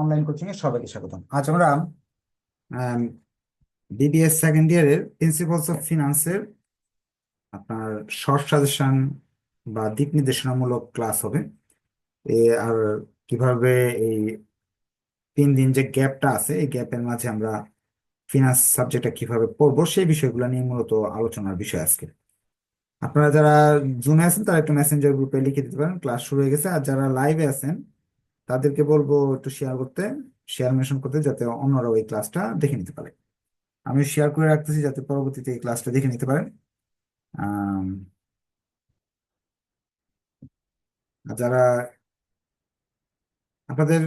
Online coaching এ সবাইকে স্বাগতম। আজ আমরা বিবিএস সেকেন্ড ইয়ারের প্রিন্সিপালস অফ ফিনান্সের আপনার শর্ট সাজেশন বা দিক নির্দেশনামূলক ক্লাস হবে। এ, আর কীভাবে এই তিন দিন যে গ্যাপটা আছে, এই গ্যাপের মাঝে আমরা ফিনান্স সাবজেক্টটা কীভাবে পড়ব, সেই বিষয়গুলো নিয়ে মূলত আলোচনার বিষয় আজকে আপনারা যারা জুনে আছেন, তারা একটু মেসেঞ্জার গ্রুপে লিখে দিতে পারেন। ক্লাস শুরু হয়ে গেছে। আর যারা লাইভে আছেন তাদেরকে বলব একটু শেয়ার করতে শেয়ার মেশন করতে যাতে অন্যরাও এই ক্লাসটা দেখে নিতে পারে। আমি শেয়ার করে রাখতেছি যাতে পরবর্তীতে এই ক্লাসটা দেখে নিতে পারেন। যারা আপনাদের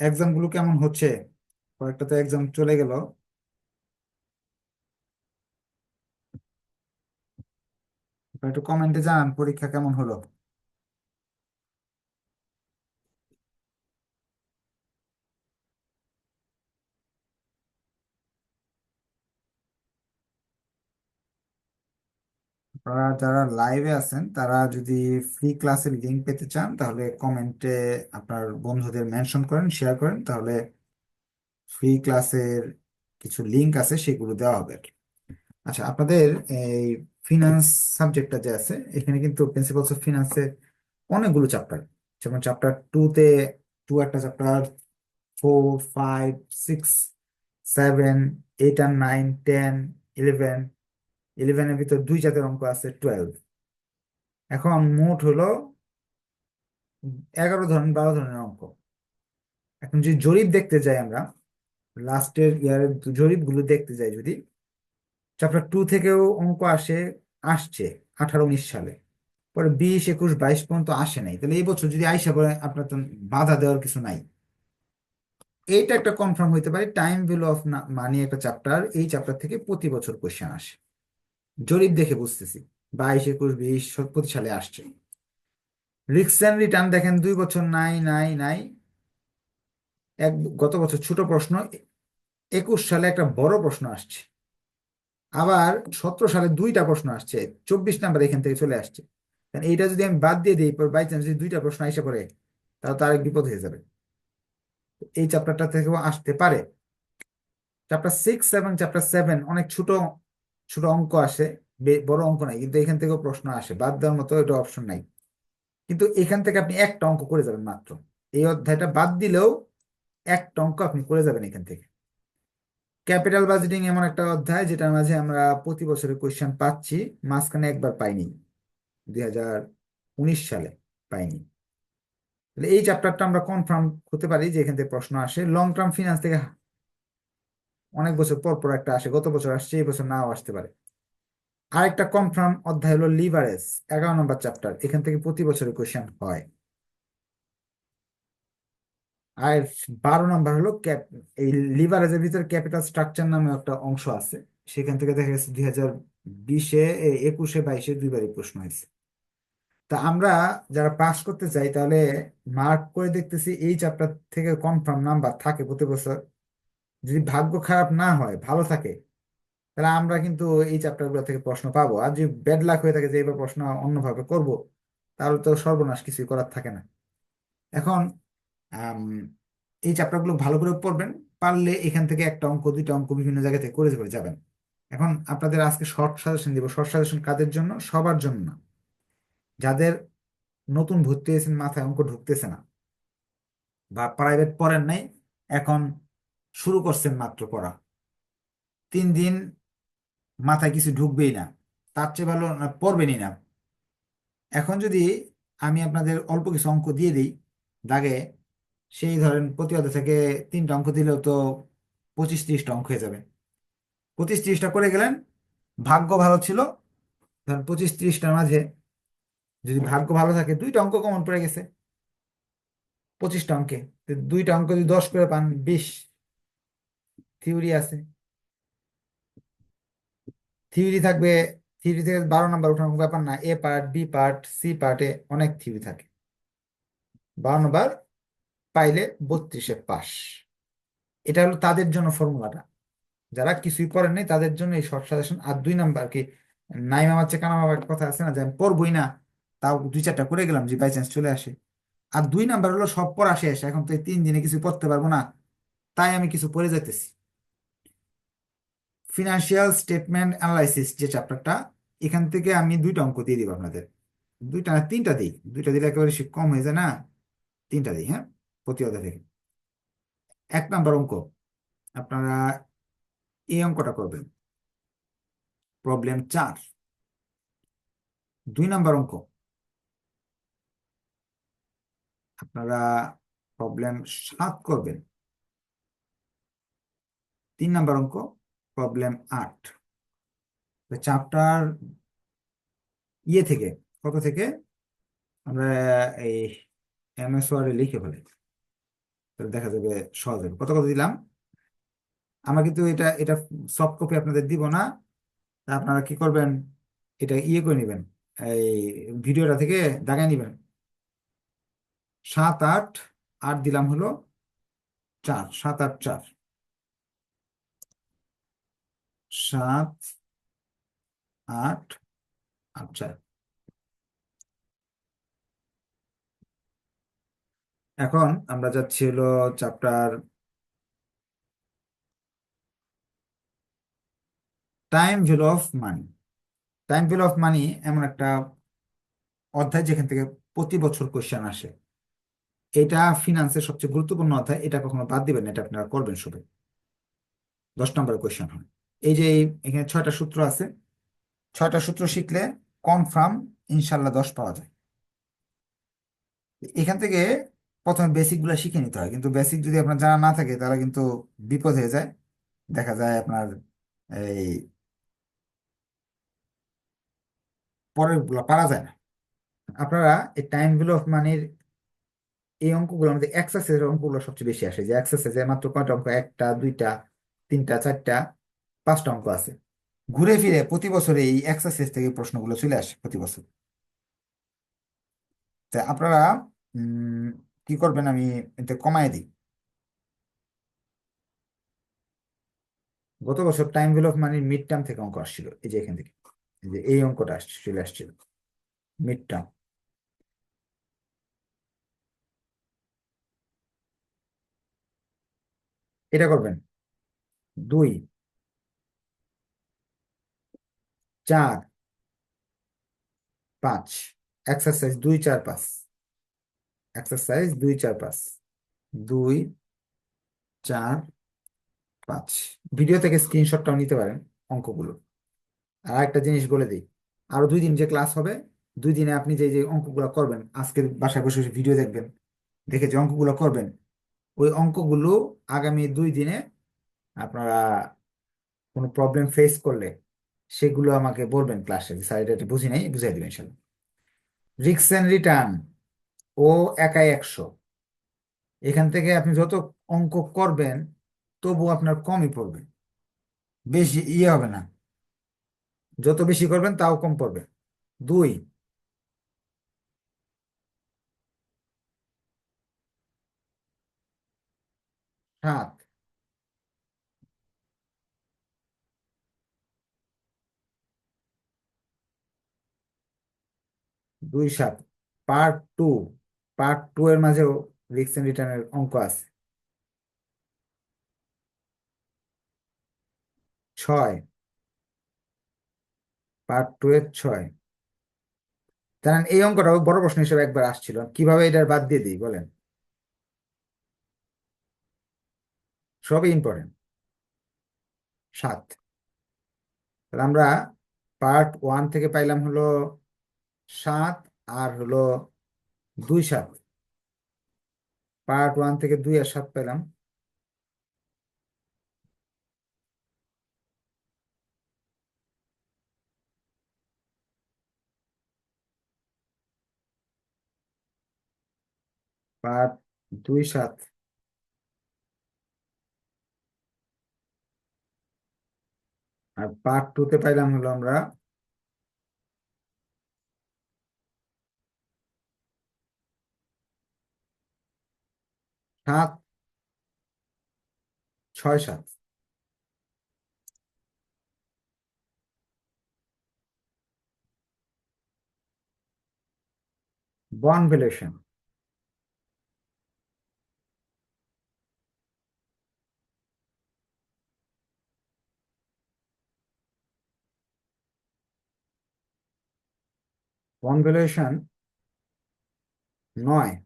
এক্সামগুলো কেমন হচ্ছে? কয়েকটা তো এক্সাম চলে গেল। একটু কমেন্টে জানান পরীক্ষা কেমন হলো? আপনারা যারা লাইভে আছেন, তারা যদি ফ্রি ক্লাসের লিঙ্ক পেতে চান, তাহলে কমেন্টে আপনার বন্ধুদের মেনশন করেন শেয়ার করেন, তাহলে ফ্রি ক্লাসের কিছু লিঙ্ক আছে, সেগুলো দেওয়া হবে আচ্ছা আপনাদের এই ফিনান্স সাবজেক্টটা যে আছে, এখানে কিন্তু প্রিন্সিপালস অফ ফিনান্সের অনেকগুলো চ্যাপ্টার যেমন চ্যাপ্টার টু তে টু একটা chapter four five six seven eight আর নাইন টেন ইলেভেন ইলেভেনের ভিতর দুই জাতের অঙ্ক আছে টুয়েলভ এখন মোট হলো এগারো ধরনের, বারো ধরনের অঙ্ক। এখন যদি জরিপ দেখতে যাই আমরা লাস্টের ইয়ারের জরিপগুলো দেখতে যাই যদি চ্যাপ্টার টু থেকেও অঙ্ক আসে, আসছে আঠারো উনিশ সালে। পরে বিশ, একুশ, বাইশ পর্যন্ত আসে নাই। তাহলে এই বছর যদি আইসা পরে আপনার তো বাধা দেওয়ার কিছু নাই। এইটা একটা কনফার্ম হইতে পারে টাইম ভ্যালু অফ মানি একটা চ্যাপ্টার এই চ্যাপ্টার থেকে প্রতি বছর কোশ্চেন আসে। জরিপ দেখে বুঝতেছি। বাইশ, একুশ, বিশ প্রতি সালে আসছে। রিক্স এন্ড রিটার্ন দেখেন, দুই বছর নাই নাই নাই। এক, গত বছর ছোট প্রশ্ন, একুশ সালে একটা বড় প্রশ্ন আসছে। আবার সতেরো সালে দুইটা প্রশ্ন আসছে, চব্বিশ নাম্বার এখান থেকে চলে আসছে। কারণ এইটা যদি আমি বাদ দিয়ে দিই বাই চান্স যদি দুইটা প্রশ্ন এসে পড়ে, তাহলে তার এক বিপদ হয়ে যাবে। এই চ্যাপ্টারটা থেকেও আসতে পারে। চ্যাপ্টার সিক্স এবং চ্যাপ্টার সেভেন অনেক ছোট ছোট অঙ্ক আসে বড় অঙ্ক নাই, কিন্তু এখান থেকেও প্রশ্ন আসে, বাদ দেওয়ার মতো এটা অপশন নাই। কিন্তু এখান থেকে আপনি একটা অঙ্ক করে যাবেন মাত্র। এই অধ্যায়টা বাদ দিলেও একটা অঙ্ক আপনি করে যাবেন এখান থেকে। ক্যাপিটাল বাজেটিং এমন একটা অধ্যায়, যেটার মাঝে আমরা প্রতি বছরের কোয়েশ্চেন পাচ্ছি, মাঝখানে একবার পাইনি। দুই হাজার উনিশ সালে পাইনি। তাহলে এই চ্যাপ্টারটা আমরা কনফার্ম হতে পারি যে এখান থেকে প্রশ্ন আসে। লং টার্ম ফিনান্স থেকে অনেক বছর পর পর একটা আসে, গত বছর আসছে, এই বছর নাও আসতে পারে। আরেকটা কনফার্ম অধ্যায় হলো লিভারেজ এগারো নম্বর চ্যাপ্টার এখান থেকে প্রতি বছরের কোয়েশ্চেন হয়। আর বারো নম্বর হলো ক্যাপ এই লিভারেজের ভিতরে ক্যাপিটাল স্ট্রাকচার নামে একটা অংশ আছে, সেখান থেকে দেখা গেছে দুই হাজার বিশে একুশে, বাইশে দুইবারই প্রশ্ন হয়েছে। তা আমরা যারা পাস করতে চাই, তাহলে মার্ক করে দেখতেছি এই চ্যাপ্টার থেকে কনফার্ম নাম্বার থাকে প্রতি বছর। যদি ভাগ্য খারাপ না হয়, ভালো থাকে, তাহলে আমরা কিন্তু এই চ্যাপ্টারগুলো থেকে প্রশ্ন পাবো। আর যদি ব্যাড লাক হয়ে থাকে যে এবার প্রশ্ন অন্যভাবে করব, তাহলে তো সর্বনাশ কিছুই করার থাকে না। এখন এই চ্যাপ্টারগুলো ভালো করে পড়বেন, পারলে এখান থেকে একটা অঙ্ক, দুইটা অঙ্ক বিভিন্ন জায়গা থেকে করে করে যাবেন। এখন আপনাদের আজকে শর্ট সাজেশন দিব। শর্ট সাজেশন কাদের জন্য? সবার জন্য না। যাদের নতুন ভর্তি হয়েছেন, মাথায় অঙ্ক ঢুকতেছে না, বা প্রাইভেট পড়েন নাই, এখন শুরু করছেন মাত্র পড়া তিন দিন মাথায় কিছু ঢুকবেই না, তার চেয়ে ভালো পড়বেনই না। এখন যদি আমি আপনাদের অল্প কিছু অঙ্ক দিয়ে দিই, দাগে সেই ধরেন প্রতি থেকে তিনটা অঙ্ক দিলেও তো পঁচিশ ত্রিশটা অঙ্ক হয়ে যাবে। পঁচিশ ত্রিশটা করে গেলেন, ভাগ্য ভালো ছিল। ধরেন পঁচিশ ত্রিশটার মাঝে যদি ভাগ্য ভালো থাকে, দুইটা অঙ্ক কমন পড়ে গেছে। পঁচিশটা অঙ্কে, দুইটা অঙ্ক যদি দশ করে পান, বিশ। থিওরি আছে। থিওরি থাকবে, থিওরি থেকে বারো নাম্বার উঠানোর ব্যাপার না, A part, B part, C পার্টে অনেক থিওরি থাকে। বারো নাম্বার, পাইলে বত্রিশে পাস। এটা হলো তাদের জন্য ফর্মুলাটা। যারা কিছুই করেন নাই, তাদের জন্য এই শর্ট সাজেশন আর দুই নাম্বার কি নাই মামার চেয়ে কানা মামার কথা আছে না, যে আমি পড়বই না, তাও দুই চারটা করে গেলাম যে বাই চান্স চলে আসে। আর দুই নাম্বার হলো সব পড়া শেষ, এখন তো এই তিন দিনে কিছু পড়তে পারব না, তাই আমি কিছু পড়ে যাইতেছি। ফিনান্সিয়াল স্টেটমেন্ট অ্যানালাইসিস যে চ্যাপ্টারটা এখান থেকে আমি দুইটা অঙ্ক দিয়ে দিব আপনাদের। দুইটা না, তিনটা দিই। দুইটা দিলে একেবারে কম হয়ে যায় না। তিনটা দিই হ্যাঁ? প্রতি অধ্যায় থেকে। এক নাম্বার অঙ্ক। আপনারা এই অঙ্কটা করবেন। প্রবলেম চার। দুই নাম্বার অঙ্ক। আপনারা প্রবলেম সাত করবেন। তিন নাম্বার অঙ্ক। প্রবলেম আট। চ্যাপ্টার ইয়ে থেকে, কত থেকে? আমরা এই এমএস ওয়ার্ডে লিখে ফেলি। দেখা যাবে সহজ। কত কত দিলাম? আমরা কিন্তু এটা এটা সফট কপি আপনাদের দিব না। তা আপনারা কি করবেন? এটা ইয়ে করে নেবেন। এই ভিডিওটা থেকে দাগায় নেবেন। সাত, আট আট দিলাম হলো চার, সাত, আট, চার। সাত আট চার। এখন আমরা যাচ্ছি হলো chapter time value of money time value of money এমন একটা অধ্যায় যেখান থেকে প্রতি বছর কোয়েশ্চেন আসে। এটা ফিনান্সের সবচেয়ে গুরুত্বপূর্ণ অধ্যায় এটা কখনো বাদ দিবেন না, এটা আপনারা করবেন সবাই দশ নম্বরের কোয়েশ্চেন হয়। এই যে এখানে ছয়টা সূত্র আছে। ছয়টা সূত্র শিখলে কনফার্ম ইনশাল্লাহ দশ পাওয়া যায়। এখান থেকে প্রথমে বেসিকগুলা শিখে নিতে হয়। কিন্তু বেসিক যদি আপনার জানা না থাকে, তাহলে কিন্তু বিপদ হয়ে যায়। দেখা যায় আপনার এই পরেরগুলা পারা যায় না। আপনারা এই টাইম ভ্যালু অফ মানির এই অঙ্কগুলো আমাদের এক্সারসাইজের অঙ্কগুলো সবচেয়ে বেশি আসে। যে এক্সারসাইজে মাত্র কয়টা অঙ্ক? একটা, দুইটা, তিনটা, চারটা। পাঁচটা অঙ্ক আছে। ঘুরে ফিরে প্রতি বছর এই এক্সারসাইজ থেকে প্রশ্নগুলো চলে আসে প্রতি বছর। তা আপনারা কি করবেন আমি এটা কমায় দিই। গত বছর টাইম ভ্যালু অফ মানির মিড টার্ম থেকে অঙ্ক আসছিল, এই যে এখান থেকে যে এই অঙ্কটা আসছে চলে আসছিল মিড টার্ম এটা করবেন। দুই চার, পাঁচ। এক্সারসাইজ দুই, চার, পাঁচ। এক্সারসাইজ দুই, চার, পাঁচ। দুই, চার, পাঁচ। ভিডিও থেকে স্ক্রিনশটটাও নিতে পারেন অঙ্কগুলো। আর একটা জিনিস বলে দিই, আরও দুই দিন যে ক্লাস হবে, দুই দিনে আপনি যে যে অঙ্কগুলো করবেন, আজকে বাসায় বসে বসে ভিডিও দেখবেন, দেখে যে অঙ্কগুলো করবেন, ওই অঙ্কগুলো আগামী দুই দিনে আপনারা কোনো প্রবলেম ফেস করলে সেগুলো আমাকে বলবেন ক্লাসে স্যার এটা একটু বুঝি নাই, বুঝাই দিবেন ইনশাল্লাহ। রিক্স এন্ড রিটার্ন ও একাই একশো। এখান থেকে আপনি যত অঙ্ক করবেন তবু আপনার কমই পড়বে। বেশি ইয়ে হবে না। যত বেশি করবেন, তাও কম পড়বে। দুই, সাত দুই সাত পার্ট টু পার্ট টু এর মাঝেও রিক্স এন্ড রিটার্নের অঙ্ক আছে। ছয় পার্ট টু এর ছয়। জানেন, এই অঙ্কটাও বড় প্রশ্ন হিসেবে একবার আসছিল। কীভাবে এটার বাদ দিয়ে দিই, বলেন? সবই ইম্পর্টেন্ট সাত, তাহলে আমরা পার্ট ওয়ান থেকে পাইলাম হলো সাত আর হলো দুই সাত। পার্ট ওয়ান থেকে দুই আর সাত পেলাম। পার্ট দুই সাত। আর পার্ট টু তে পাইলাম হলো আমরা সাত ছয় সাত। কনভলিউশন কনভলিউশন নয়।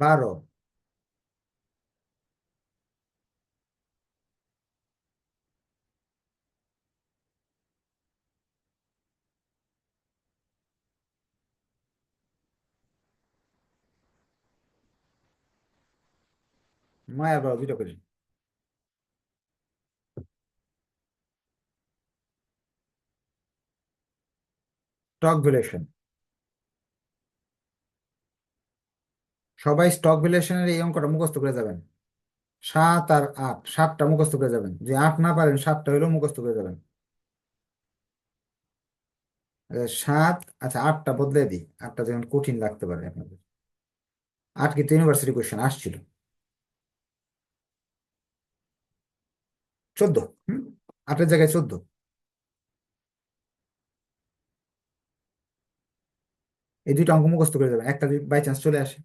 বারো। আর বারো দুটো করে স্টক ভ্যালুয়েশন সবাই স্টক ভ্যালুয়েশনের এই অঙ্কটা মুখস্থ করে যাবেন। সাত আর আট সাতটা মুখস্থ করে যাবেন। যে আট না পারেন সাতটা হলেও মুখস্থ করে যাবেন। আচ্ছা, সাত আচ্ছা আটটা বদলে দিই। আটটা যেমন কঠিন লাগতে পারে আপনাদের। আট কিন্তু ইউনিভার্সিটি কোয়েশ্চেন আসছিল। চোদ্দ হুম? আটের জায়গায় চোদ্দ। এই দুইটা অঙ্ক মুখস্থ করে যাবেন। একটা বাই চান্স চলে আসে।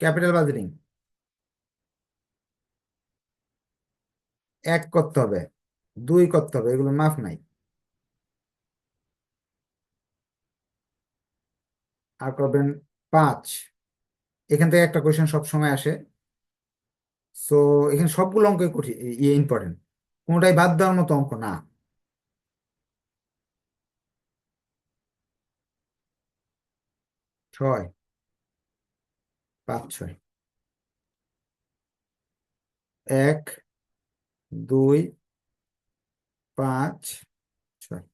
Capital budgeting. এক করতে হবে, দুই করতে হবে, এগুলো মাফ নাই। আর করবেন পাঁচ। এখান থেকে একটা কোয়েশ্চেন সব সময় আসে। সো এখানে সবগুলো অঙ্কই কঠিন ইয়ে ইম্পর্টেন্ট কোনোটাই বাদ দেওয়ার মতো অঙ্ক না। ছয়। পাঁচ ছয় এক, দুই, পাঁচ, ছয়।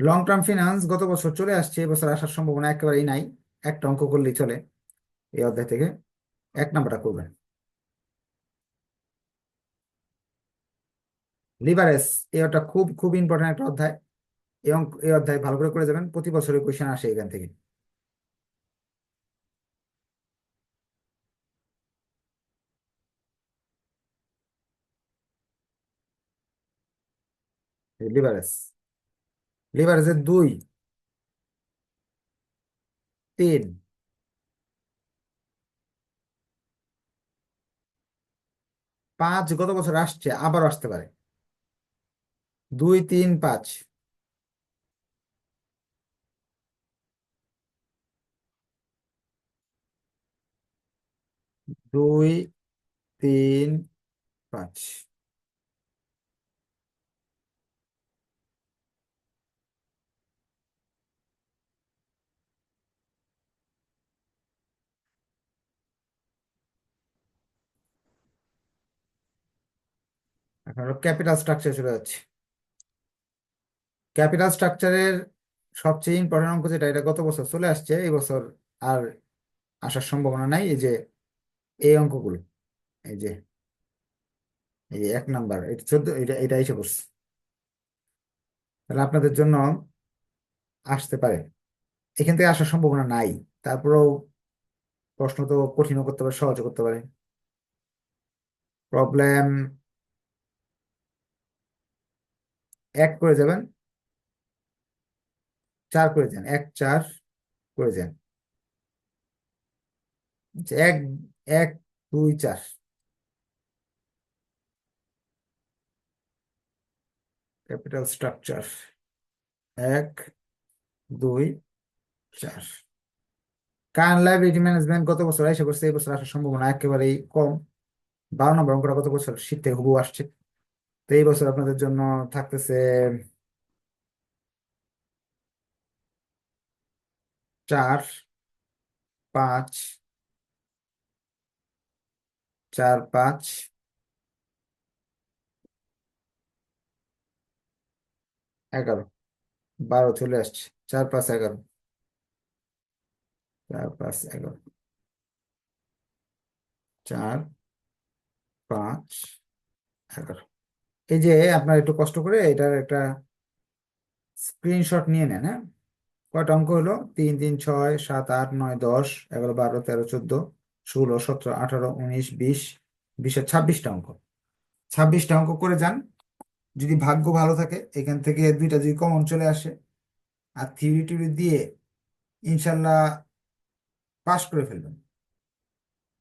লং টার্ম ফিনান্স গত বছর চলে আসছে এবছর আসার সম্ভাবনা একেবারেই নাই। একটা অঙ্ক করলেই চলে এই অধ্যায় থেকে। এক নাম্বারটা করবেন। লিভারেজ এই খুব খুব ইম্পর্টেন্ট একটা অধ্যায়। এবং এই অধ্যায় ভালো করে করে যাবেন প্রতি বছরের কোয়েশ্চেন আসে এখান থেকে। লিভারেজ লিভারেজের দুই তিন পাঁচ গত বছর আসছে আবার আসতে পারে। দুই, তিন, পাঁচ। দুই, তিন, পাঁচ। ক্যাপিটাল স্ট্রাকচার চলে যাচ্ছে। ক্যাপিটাল স্ট্রাকচারের সবচেয়ে ইম্পর্টেন্ট অঙ্ক যেটা, এটা গত বছর চলে আসছে, এই বছর আর আসার সম্ভাবনা নাই, এই যে, এই অঙ্কগুলো, এই যে, এই এক নাম্বার, এটা চোদ্দ, এটা এটা এসে পড়ছে। তাহলে আপনাদের জন্য আসতে পারে। এখান থেকে আসার সম্ভাবনা নাই, তারপরেও প্রশ্ন তো কঠিনও করতে পারে, সহজও করতে পারে। প্রবলেম এক করে যাবেন চার করে যান এক চার করে যান আচ্ছা, এক এক দুই চার। ক্যাপিটাল স্ট্রাকচার এক দুই চার। কারেন্ট লাইবিলিটি ম্যানেজমেন্ট গত বছর? এসে করছে এই বছর আসার সম্ভাবনা একেবারেই কম। বারো নম্বর অঙ্কটা গত বছর? শীত থেকে হুবু আসছে। তো এই বছর আপনাদের জন্য থাকতেছে চার, পাঁচ চার, পাঁচ, এগারো, বারো চলে আসছে, চার, পাঁচ, এগারো, চার, পাঁচ, এগারো, চার, পাঁচ, এগারো। এই যে আপনার একটু কষ্ট করে এটার একটা স্ক্রিনশট নিয়ে নেন হ্যাঁ? কয়টা অঙ্ক হলো? তিন তিন, ছয়, সাত, আট, নয়, দশ, এগারো, বারো, তেরো, চোদ্দ, ষোলো, সতেরো, আঠারো, উনিশ, বিশ, বিশের ছাব্বিশটা অঙ্ক। ছাব্বিশটা অঙ্ক করে যান। যদি ভাগ্য ভালো থাকে, এখান থেকে দুইটা যদি কমন চলে আসে, আর থিওরি টিউরি দিয়ে ইনশাল্লাহ পাস করে ফেলবেন।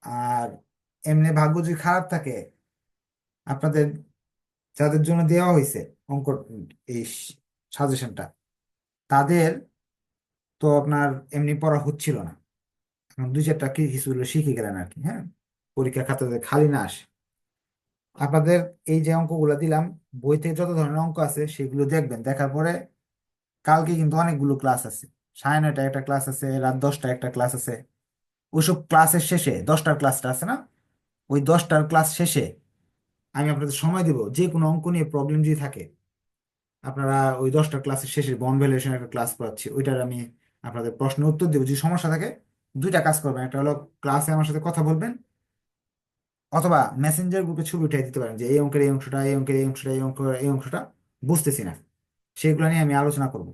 আর এমনি ভাগ্য যদি খারাপ থাকে, আপনাদের যাদের জন্য দেওয়া হয়েছে অঙ্ক এই সাজেশনটা তাদের তো আপনার এমনি পড়া হচ্ছিল না। দুই চারটা কি কিছু শিখে গেলেন আর কি হ্যাঁ? পরীক্ষা খাতাতে খালি না আসে। আপনাদের এই যে অঙ্কগুলো দিলাম, বইতে যত ধরনের অঙ্ক আছে সেগুলো দেখবেন, দেখার পরে কালকে কিন্তু অনেকগুলো ক্লাস আছে। সাড়ে নয়টা একটা ক্লাস আছে, রাত দশটা একটা ক্লাস আছে। ওইসব ক্লাসের শেষে, দশটার ক্লাসটা আছে না? ওই দশটার ক্লাস শেষে আমি আপনাদের সময় দেব। যে কোনো অঙ্ক নিয়ে প্রবলেম যদি থাকে, আপনারা ওই দশটা ক্লাসের শেষে বন ভ্যালুয়েশন একটা ক্লাস করাচ্ছি ওইটার আমি আপনাদের প্রশ্ন উত্তর দেবো। যদি সমস্যা থাকে, দুইটা কাজ করবেন। একটা হলো ক্লাসে আমার সাথে কথা বলবেন, অথবা মেসেঞ্জার গ্রুপে ছবি উঠিয়ে দিতে পারেন যে, এই অঙ্কের এই অংশটা, এই অঙ্কের এই অংশটা, এই অঙ্ক, এই অংশটা বুঝতেছি না। সেগুলো নিয়ে আমি আলোচনা করব।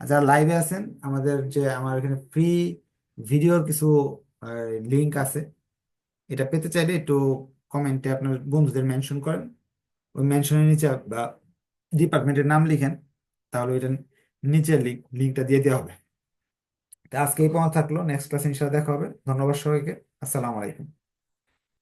আর যারা লাইভে আছেন, আমাদের যে আমার এখানে ফ্রি ভিডিওর কিছু লিংক আছে, এটা পেতে চাইলে একটু কমেন্টে আপনার বন্ধুদের মেনশন করেন। ওই মেনশনের নিচে বা ডিপার্টমেন্টের নাম লিখেন, তাহলে ওইটা নিচে লিঙ্ক লিঙ্কটা দিয়ে দেওয়া হবে। তা আজকে এই পর্যন্ত থাকল। নেক্সট ক্লাস ইনশাআল্লাহ দেখা হবে। ধন্যবাদ সবাইকে। আসসালামু আলাইকুম।